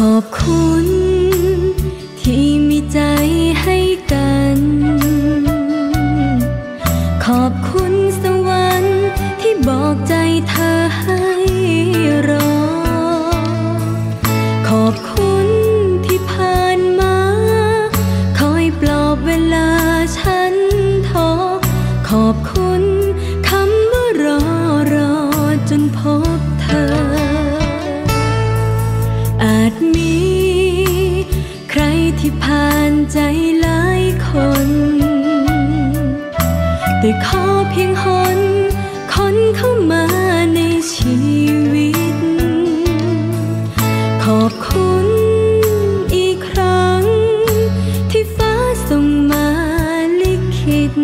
ขอบคุณ ที่มีใจให้กัน ขอบคุณสวรรค์ที่บอกใจเธอให้รอ ขอบคุณที่ผ่านมา คอยปลอบเวลาฉันท้อขอบคุณ ใจหลายคน แต่ขอเพียงหนคนเข้ามาในชีวิต ขอบคุณอีกครั้ง ที่ฟ้าส่งมาลิขิต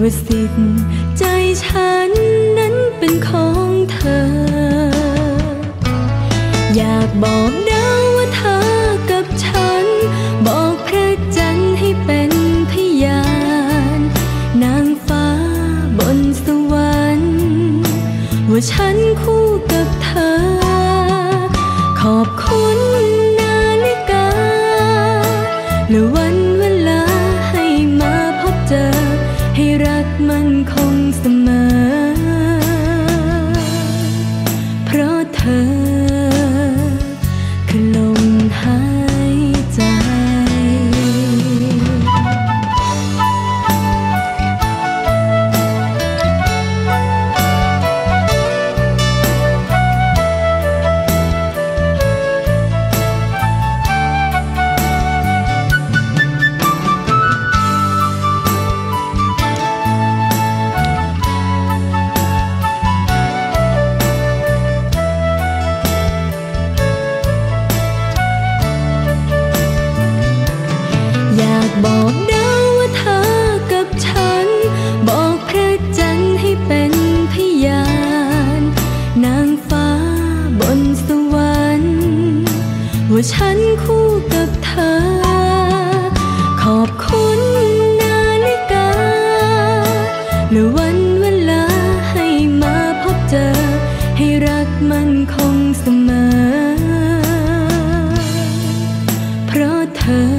ว่าสิทธิ์ใจฉันนั้นเป็นของเธอ คู่กับเธอ ขอบคุณนาฬิกหรือว่า คู่กับเธอ ขอบคุณนาฬิกาและวันเวลาให้มาพบเจอ ให้รักมันคงเสมอ เพราะเธอ